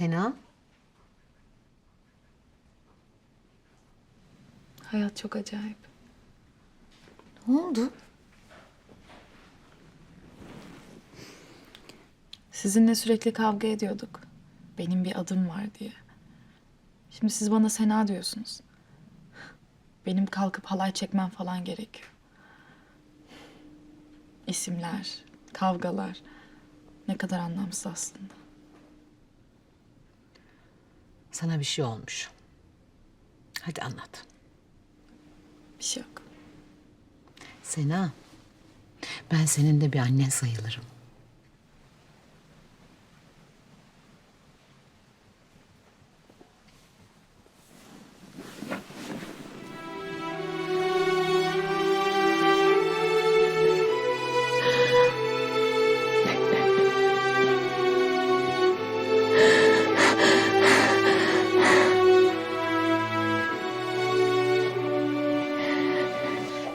Sena, Hayat çok acayip. ne oldu? Sizinle sürekli kavga ediyorduk. Benim bir adım var diye. Şimdi siz bana Sena diyorsunuz. Benim kalkıp halay çekmem falan gerekiyor. İsimler, kavgalar. Ne kadar anlamsız aslında. Sana bir şey olmuş. Hadi anlat. Bir şey yok. Sena, ben senin de bir annen sayılırım.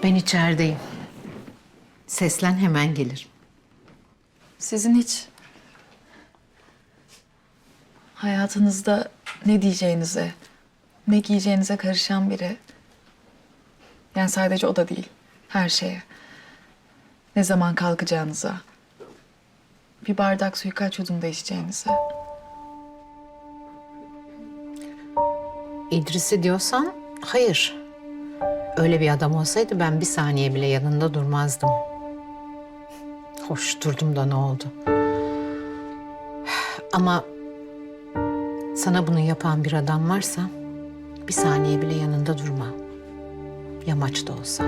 Ben içerideyim. Seslen hemen gelir. Sizin hiç hayatınızda ne diyeceğinize, ne giyeceğinize karışan biri. Yani sadece o da değil, her şeye. Ne zaman kalkacağınıza, bir bardak suyu kaç yudumda içeceğinize. İdris'i diyorsan hayır. Öyle bir adam olsaydı ben bir saniye bile yanında durmazdım. Hoş durdum da ne oldu? Ama sana bunu yapan bir adam varsa bir saniye bile yanında durma. Yamaç da olsa.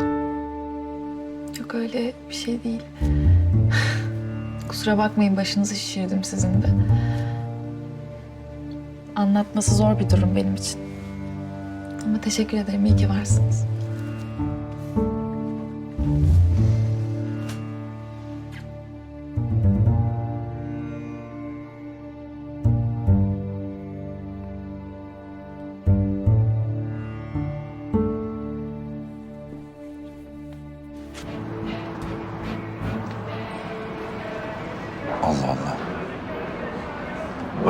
Yok öyle bir şey değil. Kusura bakmayın başınızı şişirdim sizin de. Anlatması zor bir durum benim için. Ama teşekkür ederim, iyi ki varsınız.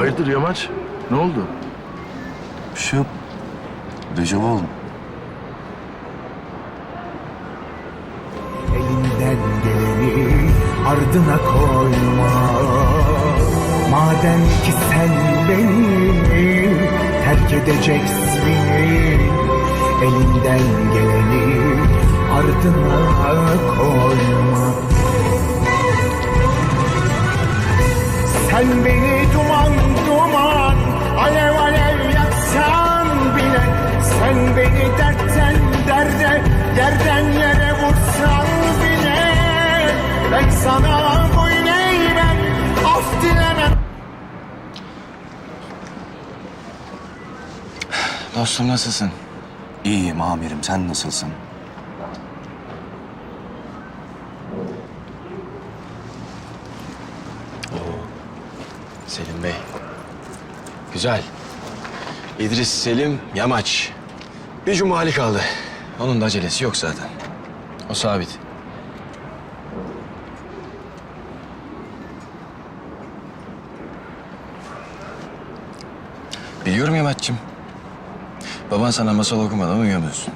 Hayırdır Yamaç? Ne oldu? Bir şey yok. Dejavu oldum. Elinden geleni ardına koyma Madem ki sen beni terk edeceksin Elinden geleni ardına koyma Sen beni duman duman alev alev yaksan bile Sen beni dertten derde yerden yere vursan bile Ben sana boyun eğmem af dilemem Dostum nasılsın? İyiyim amirim. Sen nasılsın? Selim Bey. Güzel. İdris Selim Yamaç. Bir cumali kaldı. Onun da acelesi yok zaten. O sabit. Biliyorum Yamaç'cığım. Baban sana masal okumadan uyuyamıyorsun.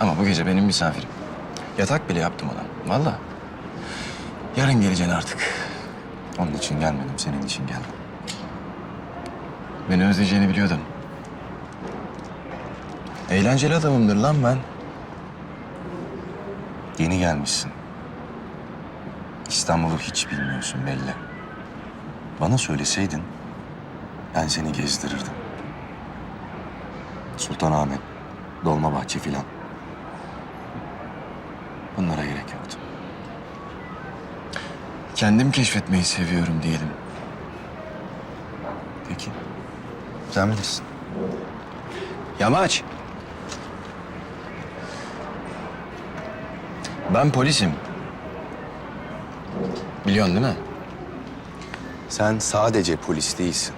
Ama bu gece benim misafirim. Yatak bile yaptım ona. Vallahi. Yarın geleceksin artık. Onun için gelmedim. Senin için geldim. Beni özleyeceğini biliyordum. Eğlenceli adamımdır lan ben. Yeni gelmişsin. İstanbul'u hiç bilmiyorsun belli. Bana söyleseydin ben seni gezdirirdim. Sultanahmet, Dolmabahçe filan. Bunlara gerek. Kendim keşfetmeyi seviyorum diyelim. Peki. Sen bilirsin. Yamaç. Ben polisim. Biliyorsun değil mi? Sen sadece polis değilsin.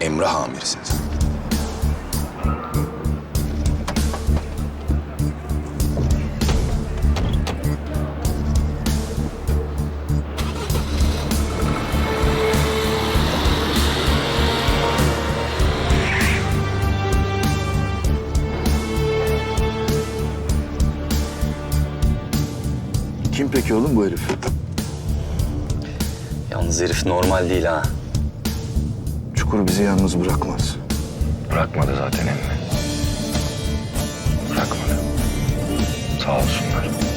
Emrah amirsin sen. peki oğlum bu herif? Yalnız herif normal değil ha. Çukur bizi yalnız bırakmaz. Bırakmadı zaten emmi. Bırakmadı. Sağ olsunlar.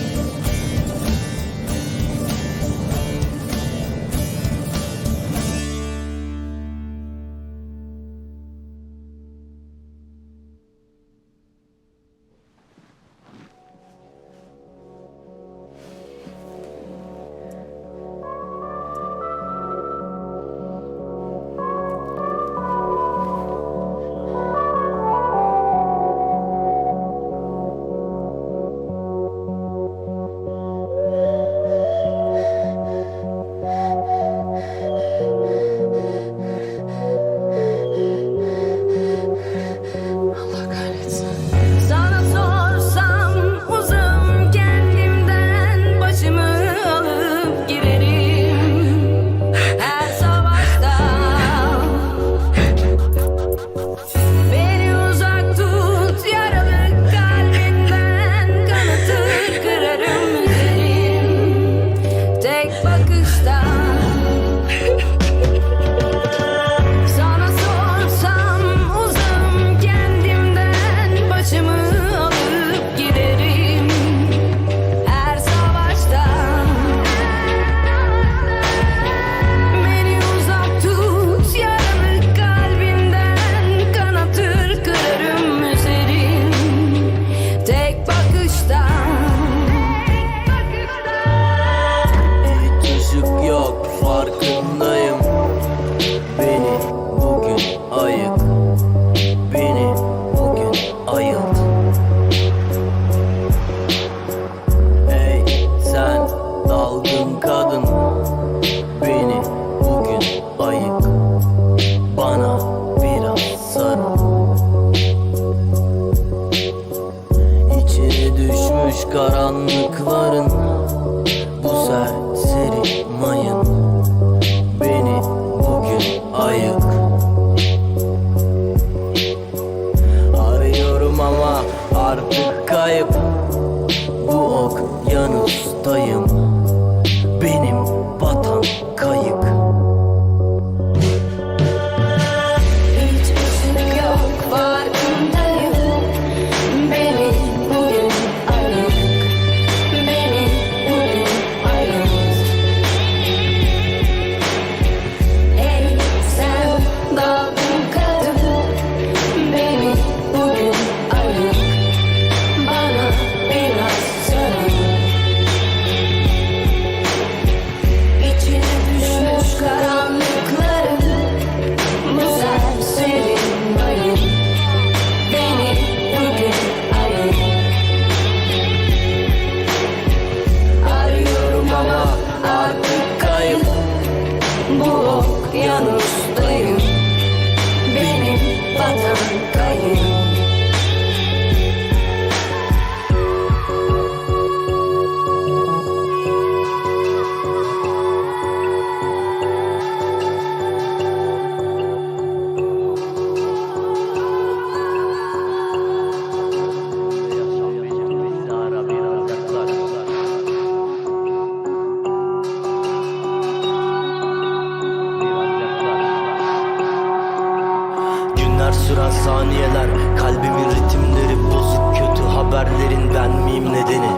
Süren saniyeler Kalbimin ritimleri bozuk Kötü haberlerin ben miyim nedeni?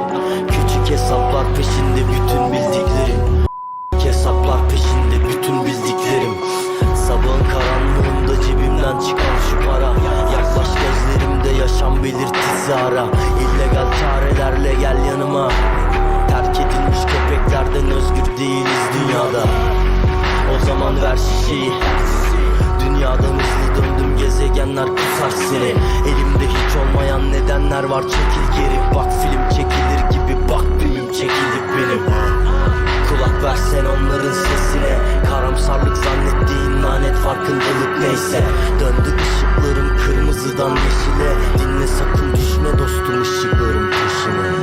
Küçük hesaplar peşinde bütün bildiklerim. Hesaplar peşinde bütün bildiklerim. Sabahın karanlığında cebimden çıkan şu para Yaklaş gözlerimde yaşam belirtisi ara. İllegal çarelerle gel yanıma. Terk edilmiş köpeklerden özgür değiliz dünyada. O zaman ver şişeyi. Dünyadan gezegenler kusar seni. Elimde hiç olmayan nedenler var. Çekil geri Bak film çekilir gibi. Bak filmim çekildi benim. Kulak versen onların sesine. Karamsarlık zannettiğin lanet farkındalık neyse. Döndü ışıklarım kırmızıdan yeşile. Dinle sakın düşme dostum ışıkların peşine